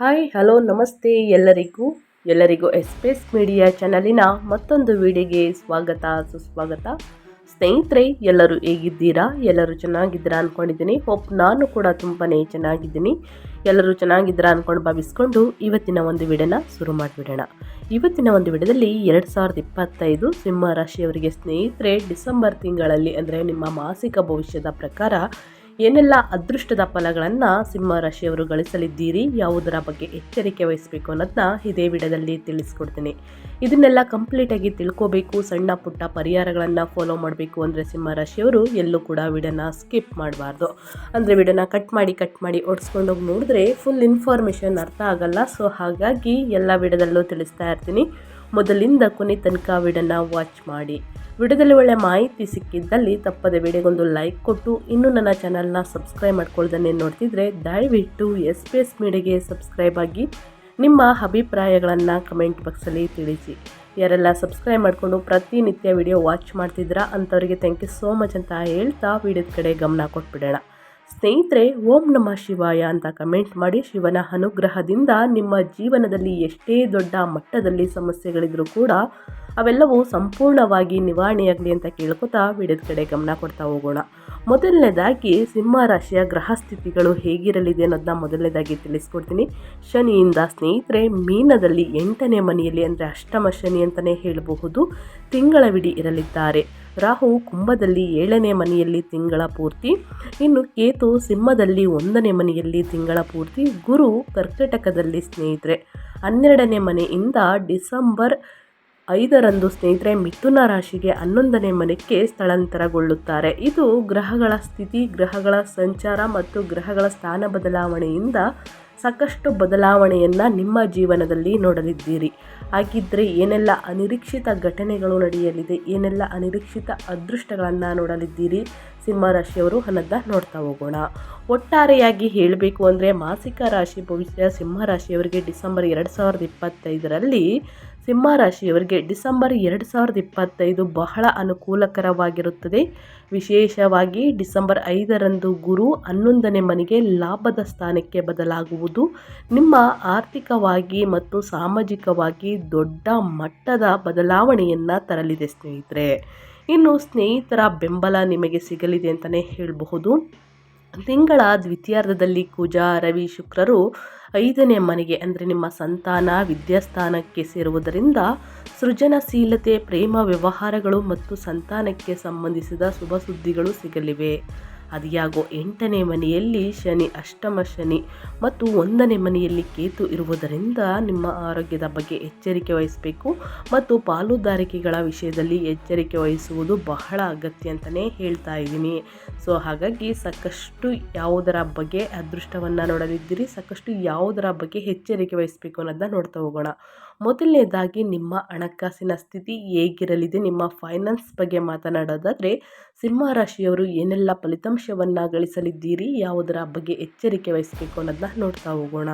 Hi, hello, ನಮಸ್ತೆ ಎಲ್ಲರಿಗೂ. ಎಲ್ಲರಿಗೂ ಎಸ್ಪೇಸ್ ಮೀಡಿಯಾ ಚಾನಲಿನ ಮತ್ತೊಂದು ವಿಡಿಯೋಗೆ ಸ್ವಾಗತ, ಸುಸ್ವಾಗತ. ಸ್ನೇಹಿತರೆ, ಎಲ್ಲರೂ ಹೇಗಿದ್ದೀರಾ? ಎಲ್ಲರೂ ಚೆನ್ನಾಗಿದ್ದೀರಾ ಅಂದ್ಕೊಂಡಿದ್ದೀನಿ ಹೋಪ್ ನಾನು ಕೂಡ ತುಂಬಾ ಚೆನ್ನಾಗಿದ್ದೀನಿ. ಎಲ್ಲರೂ ಚೆನ್ನಾಗಿದ್ದೀರಾ ಅಂದ್ಕೊಂಡು ಭಾವಿಸ್ಕೊಂಡು ಇವತ್ತಿನ ಒಂದು ವಿಡಿಯೋನ ಶುರು ಮಾಡಿಬಿಡೋಣ. ಇವತ್ತಿನ ಒಂದು ವಿಡಿಯೋದಲ್ಲಿ ಎರಡು ಸಾವಿರದ ಇಪ್ಪತ್ತೈದು ಸಿಂಹ ರಾಶಿಯವರಿಗೆ ಸ್ನೇಹಿತರೆ, ಡಿಸೆಂಬರ್ ತಿಂಗಳಲ್ಲಿ ಅಂದರೆ ನಿಮ್ಮ ಮಾಸಿಕ ಭವಿಷ್ಯದ ಪ್ರಕಾರ ಏನೆಲ್ಲ ಅದೃಷ್ಟದ ಫಲಗಳನ್ನು ಸಿಂಹ ರಾಶಿಯವರು ಗಳಿಸಲಿದ್ದೀರಿ, ಯಾವುದರ ಬಗ್ಗೆ ಎಚ್ಚರಿಕೆ ವಹಿಸಬೇಕು ಅನ್ನೋದನ್ನ ಇದೇ ವಿಡಿಯೋದಲ್ಲಿ ತಿಳಿಸ್ಕೊಡ್ತೀನಿ. ಇದನ್ನೆಲ್ಲ ಕಂಪ್ಲೀಟಾಗಿ ತಿಳ್ಕೋಬೇಕು, ಸಣ್ಣ ಪುಟ್ಟ ಪರಿಹಾರಗಳನ್ನು ಫಾಲೋ ಮಾಡಬೇಕು ಅಂದರೆ ಸಿಂಹ ರಾಶಿಯವರು ಎಲ್ಲೂ ಕೂಡ ವಿಡಿಯೋನ ಸ್ಕಿಪ್ ಮಾಡಬಾರ್ದು. ಅಂದರೆ ವಿಡಿಯೋನ ಕಟ್ ಮಾಡಿ ಕಟ್ ಮಾಡಿ ಓಡಿಸ್ಕೊಂಡೋಗಿ ನೋಡಿದ್ರೆ ಫುಲ್ ಇನ್ಫಾರ್ಮೇಷನ್ ಅರ್ಥ ಆಗಲ್ಲ. ಸೊ ಹಾಗಾಗಿ ಎಲ್ಲ ವಿಡಿಯೋದಲ್ಲೂ ತಿಳಿಸ್ತಾ ಇರ್ತೀನಿ. ಮೊದಲಿಂದ ಕೊನೆ ತನಕ ವಿಡನ್ನು ವಾಚ್ ಮಾಡಿ. ವಿಡಿಯೋದಲ್ಲಿ ಒಳ್ಳೆ ಮಾಹಿತಿ ಸಿಕ್ಕಿದ್ದಲ್ಲಿ ತಪ್ಪದೆ ವಿಡಿಯೋಗೊಂದು ಲೈಕ್ ಕೊಟ್ಟು, ಇನ್ನೂ ನನ್ನ ಚಾನಲ್ನ ಸಬ್ಸ್ಕ್ರೈಬ್ ಮಾಡ್ಕೊಳ್ದನ್ನೇ ನೋಡ್ತಿದ್ರೆ ದಯವಿಟ್ಟು ಎಸ್ ಪಿ ಎಸ್ ಮೀಡಿಯಾಗೆ ಸಬ್ಸ್ಕ್ರೈಬ್ ಆಗಿ ನಿಮ್ಮ ಅಭಿಪ್ರಾಯಗಳನ್ನು ಕಮೆಂಟ್ ಬಾಕ್ಸಲ್ಲಿ ತಿಳಿಸಿ. ಯಾರೆಲ್ಲ ಸಬ್ಸ್ಕ್ರೈಬ್ ಮಾಡಿಕೊಂಡು ಪ್ರತಿನಿತ್ಯ ವಿಡಿಯೋ ವಾಚ್ ಮಾಡ್ತಿದ್ದೀರಾ ಅಂಥವರಿಗೆ ಥ್ಯಾಂಕ್ ಯು ಸೋ ಮಚ್ ಅಂತ ಹೇಳ್ತಾ ವಿಡಿಯೋದ ಕಡೆ ಗಮನ ಕೊಟ್ಬಿಡೋಣ. ಸ್ನೇಹಿತರೆ, ಓಂ ನಮ ಶಿವಾಯ ಅಂತ ಕಮೆಂಟ್ ಮಾಡಿ ಶಿವನ ಅನುಗ್ರಹದಿಂದ ನಿಮ್ಮ ಜೀವನದಲ್ಲಿ ಎಷ್ಟೇ ದೊಡ್ಡ ಮಟ್ಟದಲ್ಲಿ ಸಮಸ್ಯೆಗಳಿದ್ರೂ ಕೂಡ ಅವೆಲ್ಲವೂ ಸಂಪೂರ್ಣವಾಗಿ ನಿವಾರಣೆಯಾಗಲಿ ಅಂತ ಕೇಳ್ಕೊತಾ ವಿಡಿಯೋದ ಕಡೆ ಗಮನ ಕೊಡ್ತಾ ಹೋಗೋಣ. ಮೊದಲನೇದಾಗಿ ಸಿಂಹ ರಾಶಿಯ ಗ್ರಹ ಸ್ಥಿತಿಗಳು ಹೇಗಿರಲಿದೆ ಅನ್ನೋದನ್ನ ಮೊದಲನೇದಾಗಿ ತಿಳಿಸ್ಕೊಡ್ತೀನಿ. ಶನಿಯಿಂದ ಸ್ನೇಹಿತರೆ, ಮೀನದಲ್ಲಿ ಎಂಟನೇ ಮನೆಯಲ್ಲಿ ಅಂದರೆ ಅಷ್ಟಮ ಶನಿ ಅಂತಲೇ ಹೇಳಬಹುದು. ತಿಂಗಳವಿಡೀ ಇರಲಿದ್ದಾರೆ. ರಾಹು ಕುಂಭದಲ್ಲಿ ಏಳನೇ ಮನೆಯಲ್ಲಿ ತಿಂಗಳ ಪೂರ್ತಿ. ಇನ್ನು ಕೇತು ಸಿಂಹದಲ್ಲಿ ಒಂದನೇ ಮನೆಯಲ್ಲಿ ತಿಂಗಳ ಪೂರ್ತಿ. ಗುರು ಕರ್ಕಟಕದಲ್ಲಿ ಸ್ನೇಹಿತರೆ, ಹನ್ನೆರಡನೇ ಮನೆಯಿಂದ ಡಿಸೆಂಬರ್ ಐದರಂದು ಸ್ನೇಹಿತರೆ ಮಿಥುನ ರಾಶಿಗೆ ಹನ್ನೊಂದನೇ ಮನೆಗೆ ಸ್ಥಳಾಂತರಗೊಳ್ಳುತ್ತಾರೆ. ಇದು ಗ್ರಹಗಳ ಸ್ಥಿತಿ, ಗ್ರಹಗಳ ಸಂಚಾರ ಮತ್ತು ಗ್ರಹಗಳ ಸ್ಥಾನ ಬದಲಾವಣೆಯಿಂದ ಸಾಕಷ್ಟು ಬದಲಾವಣೆಯನ್ನು ನಿಮ್ಮ ಜೀವನದಲ್ಲಿ ನೋಡಲಿದ್ದೀರಿ. ಹಾಗಿದ್ದರೆ ಏನೆಲ್ಲ ಅನಿರೀಕ್ಷಿತ ಘಟನೆಗಳು ನಡೆಯಲಿದೆ, ಏನೆಲ್ಲ ಅನಿರೀಕ್ಷಿತ ಅದೃಷ್ಟಗಳನ್ನು ನೋಡಲಿದ್ದೀರಿ ಸಿಂಹರಾಶಿಯವರು ಅನ್ನೋದನ್ನ ನೋಡ್ತಾ ಹೋಗೋಣ. ಒಟ್ಟಾರೆಯಾಗಿ ಹೇಳಬೇಕು ಅಂದರೆ ಮಾಸಿಕ ರಾಶಿ ಭವಿಷ್ಯ ಸಿಂಹ ರಾಶಿಯವರಿಗೆ ಡಿಸೆಂಬರ್ ಎರಡು ಸಾವಿರದ ಇಪ್ಪತ್ತೈದರಲ್ಲಿ ಸಿಂಹ ರಾಶಿಯವರಿಗೆ ಡಿಸೆಂಬರ್ ಎರಡು ಸಾವಿರದ ಇಪ್ಪತ್ತೈದು ಬಹಳ ಅನುಕೂಲಕರವಾಗಿರುತ್ತದೆ. ವಿಶೇಷವಾಗಿ ಡಿಸೆಂಬರ್ ಐದರಂದು ಗುರು ಹನ್ನೊಂದನೇ ಮನೆಗೆ ಲಾಭದ ಸ್ಥಾನಕ್ಕೆ ಬದಲಾಗುವುದು. ನಿಮ್ಮ ಆರ್ಥಿಕವಾಗಿ ಮತ್ತು ಸಾಮಾಜಿಕವಾಗಿ ದೊಡ್ಡ ಮಟ್ಟದ ಬದಲಾವಣೆಯನ್ನು ತರಲಿದೆ ಸ್ನೇಹಿತರೆ. ಇನ್ನು ಸ್ನೇಹಿತರ ಬೆಂಬಲ ನಿಮಗೆ ಸಿಗಲಿದೆ ಅಂತಲೇ ಹೇಳಬಹುದು. ತಿಂಗಳ ದ್ವಿತೀಯಾರ್ಧದಲ್ಲಿ ಕುಜ ರವಿ, ಶುಕ್ರರು ಐದನೇ ಮನೆಗೆ, ಅಂದರೆ ನಿಮ್ಮ ಸಂತಾನ ವಿದ್ಯಾಸ್ಥಾನಕ್ಕೆ ಸೇರುವುದರಿಂದ ಸೃಜನಶೀಲತೆ, ಪ್ರೇಮ, ವ್ಯವಹಾರಗಳು ಮತ್ತು ಸಂತಾನಕ್ಕೆ ಸಂಬಂಧಿಸಿದ ಶುಭ ಸುದ್ದಿಗಳು ಸಿಗಲಿವೆ. ಅದಿಯಾಗೋ ಎಂಟನೇ ಮನೆಯಲ್ಲಿ ಶನಿ, ಅಷ್ಟಮ ಶನಿ ಮತ್ತು ಒಂದನೇ ಮನೆಯಲ್ಲಿ ಕೇತು ಇರುವುದರಿಂದ ನಿಮ್ಮ ಆರೋಗ್ಯದ ಬಗ್ಗೆ ಎಚ್ಚರಿಕೆ ವಹಿಸಬೇಕು ಮತ್ತು ಪಾಲುದಾರಿಕೆಗಳ ವಿಷಯದಲ್ಲಿ ಎಚ್ಚರಿಕೆ ವಹಿಸುವುದು ಬಹಳ ಅಗತ್ಯ ಅಂತಲೇ ಹೇಳ್ತಾ ಇದ್ದೀನಿ. ಸೊ, ಹಾಗಾಗಿ ಸಾಕಷ್ಟು ಯಾವುದರ ಬಗ್ಗೆ ಅದೃಷ್ಟವನ್ನು ನೋಡಲಿದ್ದೀರಿ ಸಾಕಷ್ಟು ಯಾವುದರ ಬಗ್ಗೆ ಎಚ್ಚರಿಕೆ ವಹಿಸಬೇಕು ಅನ್ನೋದನ್ನ ನೋಡ್ತಾ ಹೋಗೋಣ. ಮೊದಲನೇದಾಗಿ ನಿಮ್ಮ ಹಣಕಾಸಿನ ಸ್ಥಿತಿ ಹೇಗಿರಲಿದೆ? ನಿಮ್ಮ ಫೈನಾನ್ಸ್ ಬಗ್ಗೆ ಮಾತನಾಡೋದಾದರೆ, ಸಿಂಹ ರಾಶಿಯವರು ಏನೆಲ್ಲ ಫಲಿತಾಂಶವನ್ನು ಗಳಿಸಲಿದ್ದೀರಿ? ಯಾವುದರ ಬಗ್ಗೆ ಎಚ್ಚರಿಕೆ ವಹಿಸಬೇಕು ಅನ್ನೋದನ್ನ ನೋಡ್ತಾ ಹೋಗೋಣ.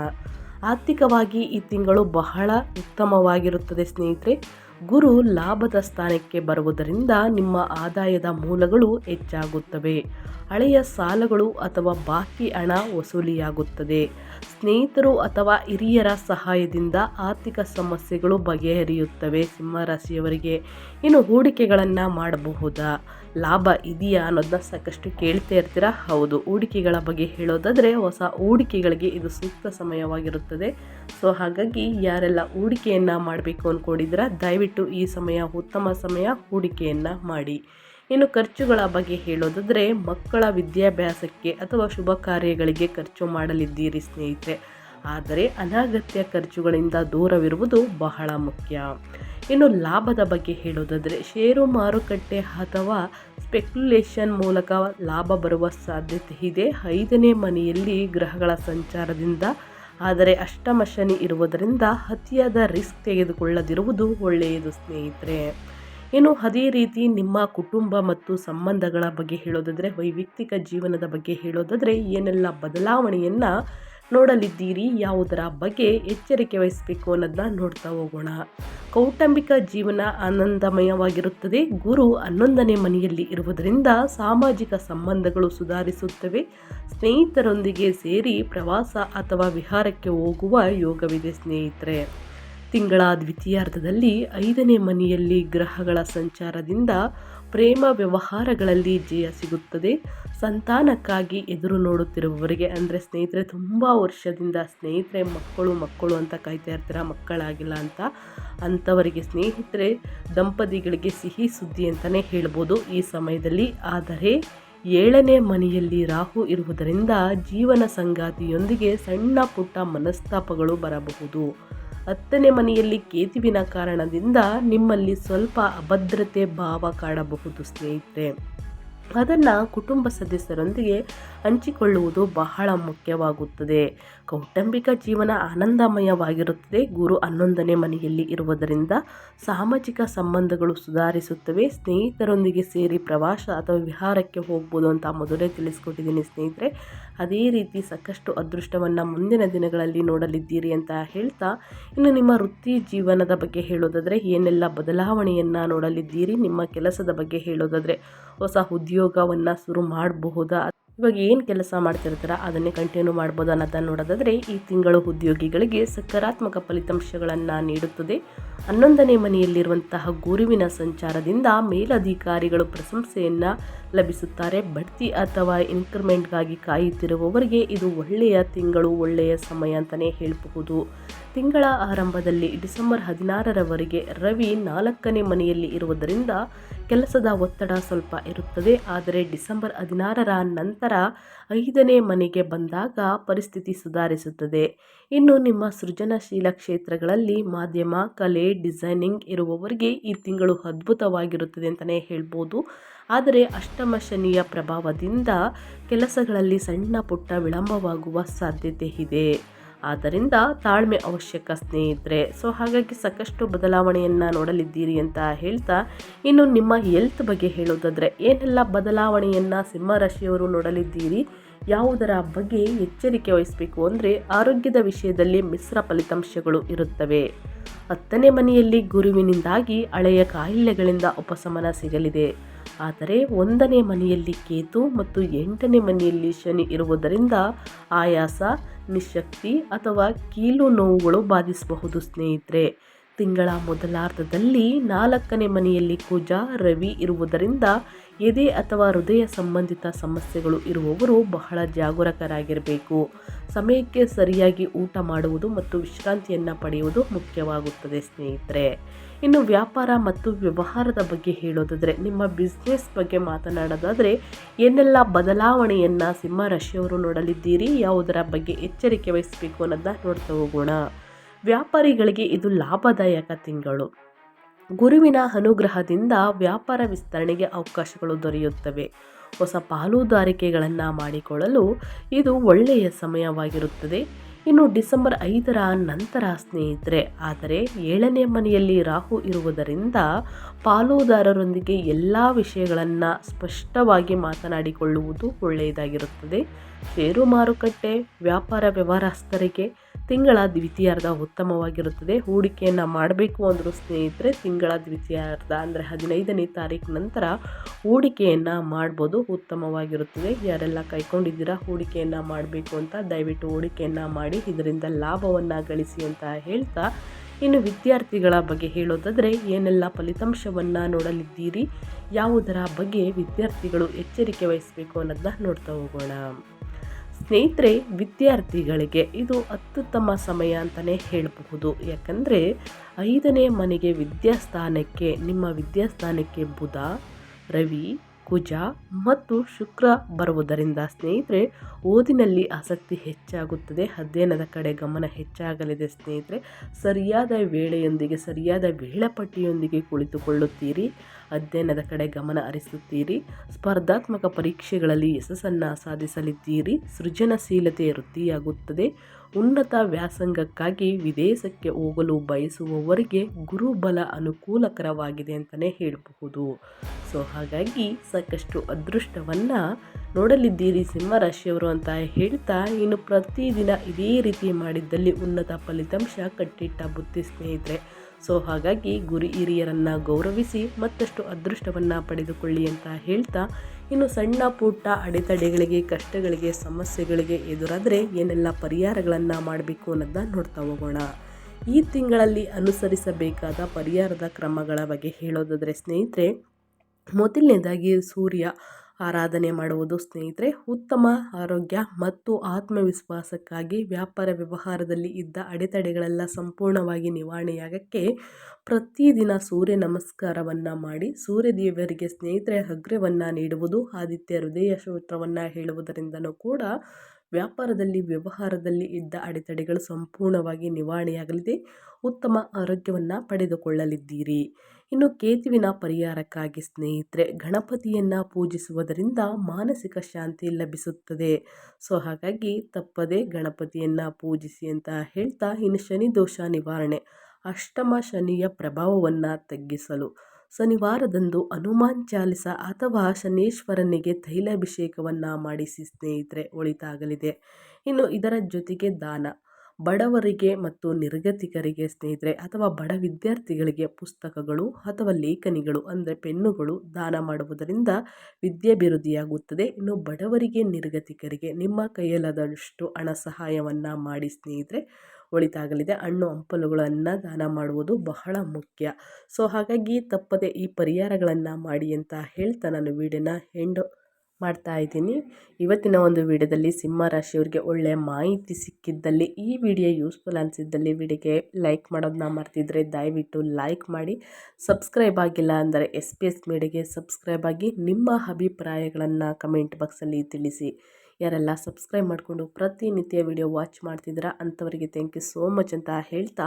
ಆರ್ಥಿಕವಾಗಿ ಈ ತಿಂಗಳು ಬಹಳ ಉತ್ತಮವಾಗಿರುತ್ತದೆ ಸ್ನೇಹಿತರೆ. ಗುರು ಲಾಭದ ಸ್ಥಾನಕ್ಕೆ ಬರುವುದರಿಂದ ನಿಮ್ಮ ಆದಾಯದ ಮೂಲಗಳು ಹೆಚ್ಚಾಗುತ್ತವೆ. ಹಳೆಯ ಸಾಲಗಳು ಅಥವಾ ಬಾಕಿ ಹಣ ವಸೂಲಿಯಾಗುತ್ತದೆ. ಸ್ನೇಹಿತರು ಅಥವಾ ಹಿರಿಯರ ಸಹಾಯದಿಂದ ಆರ್ಥಿಕ ಸಮಸ್ಯೆಗಳು ಬಗೆಹರಿಯುತ್ತವೆ. ಸಿಂಹರಾಶಿಯವರಿಗೆ ಇನ್ನು ಹೂಡಿಕೆಗಳನ್ನು ಮಾಡಬಹುದಾ? ಲಾಭ ಇದೆಯಾ ಅನ್ನೋದನ್ನ ಸಾಕಷ್ಟು ಕೇಳ್ತಾ ಇರ್ತೀರಾ? ಹೌದು. ಹೂಡಿಕೆಗಳ ಬಗ್ಗೆ ಹೇಳೋದಾದರೆ ಹೊಸ ಹೂಡಿಕೆಗಳಿಗೆ ಇದು ಸೂಕ್ತ ಸಮಯವಾಗಿರುತ್ತದೆ. ಸೊ, ಹಾಗಾಗಿ ಯಾರೆಲ್ಲ ಹೂಡಿಕೆಯನ್ನು ಮಾಡಬೇಕು ಅಂದ್ಕೊಂಡಿದ್ದೀರಾ ದಯವಿಟ್ಟು ಈ ಸಮಯ ಉತ್ತಮ ಸಮಯ ಹೂಡಿಕೆಯನ್ನು ಮಾಡಿ. ಇನ್ನು ಖರ್ಚುಗಳ ಬಗ್ಗೆ ಹೇಳೋದಾದರೆ ಮಕ್ಕಳ ವಿದ್ಯಾಭ್ಯಾಸಕ್ಕೆ ಅಥವಾ ಶುಭ ಕಾರ್ಯಗಳಿಗೆ ಖರ್ಚು ಮಾಡಲಿದ್ದೀರಿ ಸ್ನೇಹಿತರೆ. ಆದರೆ ಅನಗತ್ಯ ಖರ್ಚುಗಳಿಂದ ದೂರವಿರುವುದು ಬಹಳ ಮುಖ್ಯ. ಇನ್ನು ಲಾಭದ ಬಗ್ಗೆ ಹೇಳೋದಾದರೆ ಷೇರು ಮಾರುಕಟ್ಟೆ ಅಥವಾ ಸ್ಪೆಕ್ಯುಲೇಷನ್ ಮೂಲಕ ಲಾಭ ಬರುವ ಸಾಧ್ಯತೆ ಇದೆ. ಐದನೇ ಮನೆಯಲ್ಲಿ ಗ್ರಹಗಳ ಸಂಚಾರದಿಂದ, ಆದರೆ ಅಷ್ಟಮ ಶನಿ ಇರುವುದರಿಂದ ಅತಿಯಾದ ರಿಸ್ಕ್ ತೆಗೆದುಕೊಳ್ಳದಿರುವುದು ಒಳ್ಳೆಯದು ಸ್ನೇಹಿತರೆ. ಇನ್ನು ಅದೇ ರೀತಿ ನಿಮ್ಮ ಕುಟುಂಬ ಮತ್ತು ಸಂಬಂಧಗಳ ಬಗ್ಗೆ ಹೇಳೋದಾದರೆ ವೈಯಕ್ತಿಕ ಜೀವನದ ಬಗ್ಗೆ ಹೇಳೋದಾದರೆ ಏನೆಲ್ಲ ಬದಲಾವಣೆಯನ್ನು ನೋಡಲಿದ್ದೀರಿ, ಯಾವುದರ ಬಗ್ಗೆ ಎಚ್ಚರಿಕೆ ವಹಿಸಬೇಕು ಅನ್ನೋದನ್ನ ನೋಡ್ತಾ ಹೋಗೋಣ. ಕೌಟುಂಬಿಕ ಜೀವನ ಆನಂದಮಯವಾಗಿರುತ್ತದೆ. ಗುರು ಹನ್ನೊಂದನೇ ಮನೆಯಲ್ಲಿ ಇರುವುದರಿಂದ ಸಾಮಾಜಿಕ ಸಂಬಂಧಗಳು ಸುಧಾರಿಸುತ್ತವೆ. ಸ್ನೇಹಿತರೊಂದಿಗೆ ಸೇರಿ ಪ್ರವಾಸ ಅಥವಾ ವಿಹಾರಕ್ಕೆ ಹೋಗುವ ಯೋಗವಿದೆ ಸ್ನೇಹಿತರೆ. ತಿಂಗಳ ದ್ವಿತೀಯಾರ್ಧದಲ್ಲಿ ಐದನೇ ಮನೆಯಲ್ಲಿ ಗ್ರಹಗಳ ಸಂಚಾರದಿಂದ ಪ್ರೇಮ ವ್ಯವಹಾರಗಳಲ್ಲಿ ಜಯ ಸಿಗುತ್ತದೆ. ಸಂತಾನಕ್ಕಾಗಿ ಎದುರು ನೋಡುತ್ತಿರುವವರಿಗೆ ಅಂದರೆ ಸ್ನೇಹಿತರೆ, ತುಂಬ ವರ್ಷದಿಂದ ಸ್ನೇಹಿತರೆ, ಮಕ್ಕಳು ಮಕ್ಕಳು ಅಂತ ಕಾಯ್ತಾ ಇರ್ತೀರ, ಮಕ್ಕಳಾಗಿಲ್ಲ ಅಂತ ಅಂಥವರಿಗೆ ಸ್ನೇಹಿತರೆ, ದಂಪತಿಗಳಿಗೆ ಸಿಹಿ ಸುದ್ದಿ ಅಂತಲೇ ಹೇಳ್ಬೋದು ಈ ಸಮಯದಲ್ಲಿ. ಆದರೆ ಏಳನೇ ಮನೆಯಲ್ಲಿ ರಾಹು ಇರುವುದರಿಂದ ಜೀವನ ಸಂಗಾತಿಯೊಂದಿಗೆ ಸಣ್ಣ ಪುಟ್ಟ ಮನಸ್ತಾಪಗಳು ಬರಬಹುದು. ಹತ್ತನೇ ಮನೆಯಲ್ಲಿ ಕೇತುವಿನ ಕಾರಣದಿಂದ ನಿಮ್ಮಲ್ಲಿ ಸ್ವಲ್ಪ ಅಭದ್ರತೆ ಭಾವ ಕಾಡಬಹುದು ಸ್ನೇಹಿತರೆ. ಅದನ್ನು ಕುಟುಂಬ ಸದಸ್ಯರೊಂದಿಗೆ ಹಂಚಿಕೊಳ್ಳುವುದು ಬಹಳ ಮುಖ್ಯವಾಗುತ್ತದೆ. ಕೌಟುಂಬಿಕ ಜೀವನ ಆನಂದಮಯವಾಗಿರುತ್ತದೆ. ಗುರು ಹನ್ನೊಂದನೇ ಮನೆಯಲ್ಲಿ ಇರುವುದರಿಂದ ಸಾಮಾಜಿಕ ಸಂಬಂಧಗಳು ಸುಧಾರಿಸುತ್ತವೆ. ಸ್ನೇಹಿತರೊಂದಿಗೆ ಸೇರಿ ಪ್ರವಾಸ ಅಥವಾ ವಿಹಾರಕ್ಕೆ ಹೋಗ್ಬೋದು ಅಂತ ಮೊದಲೇ ತಿಳಿಸ್ಕೊಟ್ಟಿದ್ದೀನಿ ಸ್ನೇಹಿತರೆ. ಅದೇ ರೀತಿ ಸಾಕಷ್ಟು ಅದೃಷ್ಟವನ್ನು ಮುಂದಿನ ದಿನಗಳಲ್ಲಿ ನೋಡಲಿದ್ದೀರಿ ಅಂತ ಹೇಳ್ತಾ, ಇನ್ನು ನಿಮ್ಮ ವೃತ್ತಿ ಜೀವನದ ಬಗ್ಗೆ ಹೇಳೋದಾದರೆ, ಏನೆಲ್ಲ ಬದಲಾವಣೆಯನ್ನು ನೋಡಲಿದ್ದೀರಿ, ನಿಮ್ಮ ಕೆಲಸದ ಬಗ್ಗೆ ಹೇಳೋದಾದರೆ, ಹೊಸ ಉದ್ಯೋಗವನ್ನು ಶುರು ಮಾಡಬಹುದಾ? ಇವಾಗ ಏನು ಕೆಲಸ ಮಾಡ್ತಿರ್ತಾರ? ಅದನ್ನೇ ಕಂಟಿನ್ಯೂ ಮಾಡ್ಬೋದು ಅನ್ನೋದನ್ನು ನೋಡೋದಾದರೆ ಈ ತಿಂಗಳು ಉದ್ಯೋಗಿಗಳಿಗೆ ಸಕಾರಾತ್ಮಕ ಫಲಿತಾಂಶಗಳನ್ನು ನೀಡುತ್ತದೆ. ಹನ್ನೊಂದನೇ ಮನೆಯಲ್ಲಿರುವಂತಹ ಗುರುವಿನ ಸಂಚಾರದಿಂದ ಮೇಲಧಿಕಾರಿಗಳು ಪ್ರಶಂಸೆಯನ್ನು ಲಭಿಸುತ್ತಾರೆ. ಬಡ್ತಿ ಅಥವಾ ಇನ್ಕ್ರಿಮೆಂಟ್ಗಾಗಿ ಕಾಯುತ್ತಿರುವವರಿಗೆ ಇದು ಒಳ್ಳೆಯ ತಿಂಗಳು, ಒಳ್ಳೆಯ ಸಮಯ ಅಂತಲೇ ಹೇಳಬಹುದು. ತಿಂಗಳ ಆರಂಭದಲ್ಲಿ ಡಿಸೆಂಬರ್ ಹದಿನಾರರವರೆಗೆ ರವಿ ನಾಲ್ಕನೇ ಮನೆಯಲ್ಲಿ ಇರುವುದರಿಂದ ಕೆಲಸದ ಒತ್ತಡ ಸ್ವಲ್ಪ ಇರುತ್ತದೆ. ಆದರೆ ಡಿಸೆಂಬರ್ ಹದಿನಾರರ ನಂತರ ಐದನೇ ಮನೆಗೆ ಬಂದಾಗ ಪರಿಸ್ಥಿತಿ ಸುಧಾರಿಸುತ್ತದೆ. ಇನ್ನು ನಿಮ್ಮ ಸೃಜನಶೀಲ ಕ್ಷೇತ್ರಗಳಲ್ಲಿ ಮಾಧ್ಯಮ, ಕಲೆ, ಡಿಸೈನಿಂಗ್ ಇರುವವರಿಗೆ ಈ ತಿಂಗಳು ಅದ್ಭುತವಾಗಿರುತ್ತದೆ ಅಂತಲೇ ಹೇಳ್ಬೋದು. ಆದರೆ ಅಷ್ಟಮ ಶನಿಯ ಪ್ರಭಾವದಿಂದ ಕೆಲಸಗಳಲ್ಲಿ ಸಣ್ಣ ಪುಟ್ಟ ವಿಳಂಬವಾಗುವ ಸಾಧ್ಯತೆ ಇದೆ. ಆದ್ದರಿಂದ ತಾಳ್ಮೆ ಅವಶ್ಯಕ ಸ್ನೇಹಿತರೆ. ಸೊ ಹಾಗಾಗಿ ಸಾಕಷ್ಟು ಬದಲಾವಣೆಯನ್ನು ನೋಡಲಿದ್ದೀರಿ ಅಂತ ಹೇಳ್ತಾ ಇನ್ನು ನಿಮ್ಮ ಹೆಲ್ತ್ ಬಗ್ಗೆ ಹೇಳೋದಾದರೆ, ಏನೆಲ್ಲ ಬದಲಾವಣೆಯನ್ನು ಸಿಂಹರಾಶಿಯವರು ನೋಡಲಿದ್ದೀರಿ? ಯಾವುದರ ಬಗ್ಗೆ ಎಚ್ಚರಿಕೆ ವಹಿಸಬೇಕು ಅಂದರೆ ಆರೋಗ್ಯದ ವಿಷಯದಲ್ಲಿ ಮಿಶ್ರ ಫಲಿತಾಂಶಗಳು ಇರುತ್ತವೆ. ಹತ್ತನೇ ಮನೆಯಲ್ಲಿ ಗುರುವಿನಿಂದಾಗಿ ಹಳೆಯ ಕಾಯಿಲೆಗಳಿಂದ ಉಪಶಮನ ಸಿಗಲಿದೆ. ಆದರೆ ಒಂದನೇ ಮನೆಯಲ್ಲಿ ಕೇತು ಮತ್ತು ಎಂಟನೇ ಮನೆಯಲ್ಲಿ ಶನಿ ಇರುವುದರಿಂದ ಆಯಾಸ, ನಿಶಕ್ತಿ ಅಥವಾ ಕೀಲು ನೋವುಗಳು ಬಾಧಿಸಬಹುದು ಸ್ನೇಹಿತರೆ. ತಿಂಗಳ ಮೊದಲಾರ್ಧದಲ್ಲಿ ನಾಲ್ಕನೇ ಮನೆಯಲ್ಲಿ ಕುಜ, ರವಿ ಇರುವುದರಿಂದ ಎದೆ ಅಥವಾ ಹೃದಯ ಸಂಬಂಧಿತ ಸಮಸ್ಯೆಗಳು ಇರುವವರು ಬಹಳ ಜಾಗರೂಕರಾಗಿರಬೇಕು. ಸಮಯಕ್ಕೆ ಸರಿಯಾಗಿ ಊಟ ಮಾಡುವುದು ಮತ್ತು ವಿಶ್ರಾಂತಿಯನ್ನು ಪಡೆಯುವುದು ಮುಖ್ಯವಾಗುತ್ತದೆ ಸ್ನೇಹಿತರೆ. ಇನ್ನು ವ್ಯಾಪಾರ ಮತ್ತು ವ್ಯವಹಾರದ ಬಗ್ಗೆ ಹೇಳೋದಾದರೆ, ನಿಮ್ಮ ಬಿಸ್ನೆಸ್ ಬಗ್ಗೆ ಮಾತನಾಡೋದಾದರೆ, ಏನೆಲ್ಲ ಬದಲಾವಣೆಯನ್ನು ಸಿಂಹ ರಾಶಿಯವರು ನೋಡಲಿದ್ದೀರಿ, ಯಾವುದರ ಬಗ್ಗೆ ಎಚ್ಚರಿಕೆ ವಹಿಸಬೇಕು ಅನ್ನೋದನ್ನ ನೋಡ್ತಾ ಹೋಗೋಣ. ವ್ಯಾಪಾರಿಗಳಿಗೆ ಇದು ಲಾಭದಾಯಕ ತಿಂಗಳು. ಗುರುವಿನ ಅನುಗ್ರಹದಿಂದ ವ್ಯಾಪಾರ ವಿಸ್ತರಣೆಗೆ ಅವಕಾಶಗಳು ದೊರೆಯುತ್ತವೆ. ಹೊಸ ಪಾಲುದಾರಿಕೆಗಳನ್ನು ಮಾಡಿಕೊಳ್ಳಲು ಇದು ಒಳ್ಳೆಯ ಸಮಯವಾಗಿರುತ್ತದೆ. ಇನ್ನು ಡಿಸೆಂಬರ್ ಐದರ ನಂತರ ಸ್ನೇಹಿತರೆ, ಆದರೆ ಏಳನೇ ಮನೆಯಲ್ಲಿ ರಾಹು ಇರುವುದರಿಂದ ಪಾಲುದಾರರೊಂದಿಗೆ ಎಲ್ಲ ವಿಷಯಗಳನ್ನು ಸ್ಪಷ್ಟವಾಗಿ ಮಾತನಾಡಿಕೊಳ್ಳುವುದು ಒಳ್ಳೆಯದಾಗಿರುತ್ತದೆ. ಷೇರು ಮಾರುಕಟ್ಟೆ, ವ್ಯಾಪಾರ ವ್ಯವಹಾರಸ್ಥರಿಗೆ ತಿಂಗಳ ದ್ವಿತೀಯಾರ್ಧ ಉತ್ತಮವಾಗಿರುತ್ತದೆ. ಹೂಡಿಕೆಯನ್ನು ಮಾಡಬೇಕು ಅಂದರೂ ಸ್ನೇಹಿತರೆ, ತಿಂಗಳ ದ್ವಿತೀಯಾರ್ಧ ಅಂದರೆ ಹದಿನೈದನೇ ತಾರೀಕು ನಂತರ ಹೂಡಿಕೆಯನ್ನು ಮಾಡ್ಬೋದು, ಉತ್ತಮವಾಗಿರುತ್ತದೆ. ಯಾರೆಲ್ಲ ಕೈಕೊಂಡಿದ್ದೀರಾ ಹೂಡಿಕೆಯನ್ನು ಮಾಡಬೇಕು ಅಂತ ದಯವಿಟ್ಟು ಹೂಡಿಕೆಯನ್ನು ಮಾಡಿ, ಇದರಿಂದ ಲಾಭವನ್ನು ಗಳಿಸಿ ಅಂತ ಹೇಳ್ತಾ ಇನ್ನು ವಿದ್ಯಾರ್ಥಿಗಳ ಬಗ್ಗೆ ಹೇಳೋದಾದರೆ, ಏನೆಲ್ಲ ಫಲಿತಾಂಶವನ್ನು ನೋಡಲಿದ್ದೀರಿ, ಯಾವುದರ ಬಗ್ಗೆ ವಿದ್ಯಾರ್ಥಿಗಳು ಎಚ್ಚರಿಕೆ ವಹಿಸಬೇಕು ಅನ್ನೋದನ್ನ ನೋಡ್ತಾ ಹೋಗೋಣ. ಸ್ನೇಹಿತರೆ, ವಿದ್ಯಾರ್ಥಿಗಳಿಗೆ ಇದು ಅತ್ಯುತ್ತಮ ಸಮಯ ಅಂತಲೇ ಹೇಳಬಹುದು. ಯಾಕಂದರೆ, ಐದನೇ ಮನೆಗೆ ವಿದ್ಯಾಸ್ಥಾನಕ್ಕೆ, ನಿಮ್ಮ ವಿದ್ಯಾಸ್ಥಾನಕ್ಕೆ ಬುಧ, ರವಿ, ಕುಜ ಮತ್ತು ಶುಕ್ರ ಬರುವುದರಿಂದ ಸ್ನೇಹಿತರೆ, ಓದಿನಲ್ಲಿ ಆಸಕ್ತಿ ಹೆಚ್ಚಾಗುತ್ತದೆ. ಅಧ್ಯಯನದ ಕಡೆ ಗಮನ ಹೆಚ್ಚಾಗಲಿದೆ ಸ್ನೇಹಿತರೆ. ಸರಿಯಾದ ವೇಳೆಯೊಂದಿಗೆ, ಸರಿಯಾದ ವೇಳಾಪಟ್ಟಿಯೊಂದಿಗೆ ಕುಳಿತುಕೊಳ್ಳುತ್ತೀರಿ. ಅಧ್ಯಯನದ ಕಡೆ ಗಮನ ಹರಿಸುತ್ತೀರಿ. ಸ್ಪರ್ಧಾತ್ಮಕ ಪರೀಕ್ಷೆಗಳಲ್ಲಿ ಯಶಸ್ಸನ್ನು ಸಾಧಿಸಲಿದ್ದೀರಿ. ಸೃಜನಶೀಲತೆ ವೃದ್ಧಿಯಾಗುತ್ತದೆ. ಉನ್ನತ ವ್ಯಾಸಂಗಕ್ಕಾಗಿ ವಿದೇಶಕ್ಕೆ ಹೋಗಲು ಬಯಸುವವರಿಗೆ ಗುರುಬಲ ಅನುಕೂಲಕರವಾಗಿದೆ ಅಂತಲೇ ಹೇಳಬಹುದು. ಸೊ, ಹಾಗಾಗಿ ಸಾಕಷ್ಟು ಅದೃಷ್ಟವನ್ನು ನೋಡಲಿದ್ದೀರಿ ಸಿಂಹರಾಶಿಯವರು ಅಂತ ಹೇಳ್ತಾ, ಇನ್ನು ಪ್ರತಿದಿನ ಇದೇ ರೀತಿ ಮಾಡಿದ್ದಲ್ಲಿ ಉನ್ನತ ಫಲಿತಾಂಶ, ಕಟ್ಟಿಟ್ಟ ಬುದ್ಧಿ ಸ್ನೇಹಿತರೆ ಸೊ ಹಾಗಾಗಿ ಗುರು ಹಿರಿಯರನ್ನು ಗೌರವಿಸಿ ಮತ್ತಷ್ಟು ಅದೃಷ್ಟವನ್ನು ಪಡೆದುಕೊಳ್ಳಿ ಅಂತ ಹೇಳ್ತಾ, ಇನ್ನು ಸಣ್ಣ ಪುಟ್ಟ ಅಡೆತಡೆಗಳಿಗೆ, ಕಷ್ಟಗಳಿಗೆ, ಸಮಸ್ಯೆಗಳಿಗೆ ಎದುರಾದರೆ ಏನೆಲ್ಲ ಪರಿಹಾರಗಳನ್ನು ಮಾಡಬೇಕು ಅನ್ನೋದನ್ನ ನೋಡ್ತಾ ಹೋಗೋಣ. ಈ ತಿಂಗಳಲ್ಲಿ ಅನುಸರಿಸಬೇಕಾದ ಪರಿಹಾರದ ಕ್ರಮಗಳ ಬಗ್ಗೆ ಹೇಳೋದಾದರೆ ಸ್ನೇಹಿತರೆ, ಮೊದಲನೇದಾಗಿ ಸೂರ್ಯ ಆರಾಧನೆ ಮಾಡುವುದು ಸ್ನೇಹಿತರೆ, ಉತ್ತಮ ಆರೋಗ್ಯ ಮತ್ತು ಆತ್ಮವಿಶ್ವಾಸಕ್ಕಾಗಿ ವ್ಯಾಪಾರ ವ್ಯವಹಾರದಲ್ಲಿ ಇದ್ದ ಅಡೆತಡೆಗಳೆಲ್ಲ ಸಂಪೂರ್ಣವಾಗಿ ನಿವಾರಣೆಯಾಗಕ್ಕೆ ಪ್ರತಿದಿನ ಸೂರ್ಯ ನಮಸ್ಕಾರವನ್ನು ಮಾಡಿ, ಸೂರ್ಯದೇವರಿಗೆ ಸ್ನೇಹಿತರೆ ಅಗ್ರವನ್ನು ನೀಡುವುದು, ಆದಿತ್ಯ ಹೃದಯ ಸೂತ್ರವನ್ನು ಹೇಳುವುದರಿಂದನೂ ಕೂಡ ವ್ಯಾಪಾರದಲ್ಲಿ, ವ್ಯವಹಾರದಲ್ಲಿ ಇದ್ದ ಅಡೆತಡೆಗಳು ಸಂಪೂರ್ಣವಾಗಿ ನಿವಾರಣೆಯಾಗಲಿದೆ. ಉತ್ತಮ ಆರೋಗ್ಯವನ್ನು ಪಡೆದುಕೊಳ್ಳಲಿದ್ದೀರಿ. ಇನ್ನು ಕೇತುವಿನ ಪರಿಹಾರಕ್ಕಾಗಿ ಸ್ನೇಹಿತರೆ, ಗಣಪತಿಯನ್ನು ಪೂಜಿಸುವುದರಿಂದ ಮಾನಸಿಕ ಶಾಂತಿ ಲಭಿಸುತ್ತದೆ. ಸೊ, ಹಾಗಾಗಿ ತಪ್ಪದೇ ಗಣಪತಿಯನ್ನು ಪೂಜಿಸಿ ಅಂತ ಹೇಳ್ತಾ ಇನ್ನು ಶನಿ ದೋಷ ನಿವಾರಣೆ, ಅಷ್ಟಮ ಶನಿಯ ಪ್ರಭಾವವನ್ನು ತಗ್ಗಿಸಲು. ಶನಿವಾರದಂದು ಹನುಮಾನ್ ಚಾಲಿಸ ಅಥವಾ ಶನೇಶ್ವರನಿಗೆ ತೈಲಾಭಿಷೇಕವನ್ನು ಮಾಡಿಸಿ ಸ್ನೇಹಿತರೆ, ಒಳಿತಾಗಲಿದೆ. ಇನ್ನು ಇದರ ಜೊತೆಗೆ ದಾನ. ಬಡವರಿಗೆ ಮತ್ತು ನಿರ್ಗತಿಕರಿಗೆ ಸ್ನೇಹಿತರೆ, ಅಥವಾ ಬಡ ವಿದ್ಯಾರ್ಥಿಗಳಿಗೆ ಪುಸ್ತಕಗಳು ಅಥವಾ ಲೇಖನಿಗಳು, ಅಂದರೆ ಪೆನ್ನುಗಳು ದಾನ ಮಾಡುವುದರಿಂದ ವಿದ್ಯಾಭಿವೃದ್ಧಿಯಾಗುತ್ತದೆ. ಇನ್ನು ಬಡವರಿಗೆ, ನಿರ್ಗತಿಕರಿಗೆ ನಿಮ್ಮ ಕೈಯಲ್ಲದಷ್ಟು ಹಣ ಸಹಾಯವನ್ನು ಮಾಡಿ ಸ್ನೇಹಿತರೆ ಒಳಿತಾಗಲಿದೆ. ಹಣ್ಣು ಹಂಪಲುಗಳನ್ನು ದಾನ ಮಾಡುವುದು ಬಹಳ ಮುಖ್ಯ. ಸೊ, ಹಾಗಾಗಿ ತಪ್ಪದೆ ಈ ಪರಿಹಾರಗಳನ್ನು ಮಾಡಿ ಅಂತ ಹೇಳ್ತಾ ನಾನು ವೀಡಿಯೋನ ಎಂಡು ಮಾಡ್ತಾ ಇದ್ದೀನಿ. ಇವತ್ತಿನ ಒಂದು ವಿಡಿಯೋದಲ್ಲಿ ಸಿಂಹ ರಾಶಿಯವರಿಗೆ ಒಳ್ಳೆಯ ಮಾಹಿತಿ ಸಿಕ್ಕಿದ್ದಲ್ಲಿ, ಈ ವಿಡಿಯೋ ಯೂಸ್ಫುಲ್ ಅನಿಸಿದ್ದಲ್ಲಿ ವಿಡಿಯೋಗೆ ಲೈಕ್ ಮಾಡೋದನ್ನ ಮರ್ತಿದ್ರೆ ದಯವಿಟ್ಟು ಲೈಕ್ ಮಾಡಿ. ಸಬ್ಸ್ಕ್ರೈಬ್ ಆಗಿಲ್ಲ ಅಂದರೆ ಎಸ್ ಪಿ ಎಸ್ ಮೀಡಿಯಾಗೆ ಸಬ್ಸ್ಕ್ರೈಬ್ ಆಗಿ ನಿಮ್ಮ ಅಭಿಪ್ರಾಯಗಳನ್ನು ಕಮೆಂಟ್ ಬಾಕ್ಸಲ್ಲಿ ತಿಳಿಸಿ. ಯಾರೆಲ್ಲ ಸಬ್ಸ್ಕ್ರೈಬ್ ಮಾಡಿಕೊಂಡು ಪ್ರತಿನಿತ್ಯ ವಿಡಿಯೋ ವಾಚ್ ಮಾಡ್ತಿದ್ದೀರಾ ಅಂಥವರಿಗೆ ಥ್ಯಾಂಕ್ ಯು ಸೋ ಮಚ್ ಅಂತ ಹೇಳ್ತಾ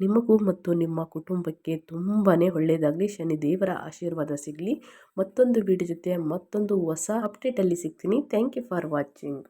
ನಿಮಗೂ ಮತ್ತು ನಿಮ್ಮ ಕುಟುಂಬಕ್ಕೆ ತುಂಬಾ ಒಳ್ಳೆಯದಾಗಲಿ, ಶನಿ ದೇವರ ಆಶೀರ್ವಾದ ಸಿಗಲಿ. ಮತ್ತೊಂದು ವಿಡಿಯೋ ಜೊತೆ ಮತ್ತೊಂದು ಹೊಸ ಅಪ್ಡೇಟಲ್ಲಿ ಸಿಗ್ತೀನಿ. Thank you for watching